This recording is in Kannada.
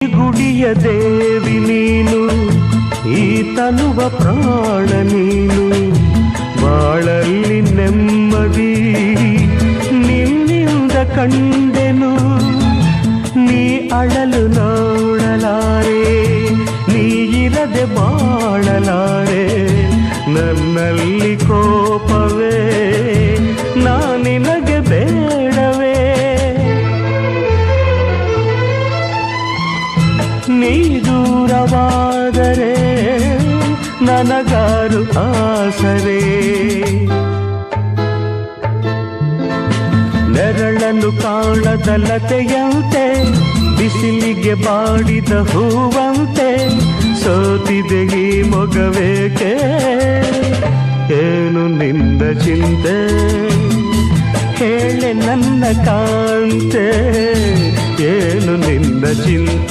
ಗುಡಿಯ ದೇವಿ ನೀನು ಈ ತನುವ ಪ್ರಾಣ ನೀನು. ಬಾಳಲ್ಲಿ ನೆಮ್ಮದಿ, ನಿನ್ನಿಂದ ಕಂಡೆನು. ನೀ ಅಳಲು ನೋಡಲಾರೆ, ನೀ ಇರದೆ ಬಾಳಲಾರೆ. ನನ್ನಲ್ಲಿ ಕೋಪವೇ ನೀ ದೂರವಾದರೆ ನನಗಾರು ಆಸರೆ. ನೆರಳನ್ನು ಕಾಣದ ಲತೆಯಂತೆ, ಬಿಸಿಲಿಗೆ ಬಾಡಿದ ಹೂವಂತೆ, ಸೋತಿದೆ ಈ ಮೊಗವೇಕೆ? ಏನು ನಿಂದ ಚಿಂತೆ? ಹೇಳೆ ನನ್ನ ಕಾಂತೆ, ಏನು ನಿಂದ ಚಿಂತೆ?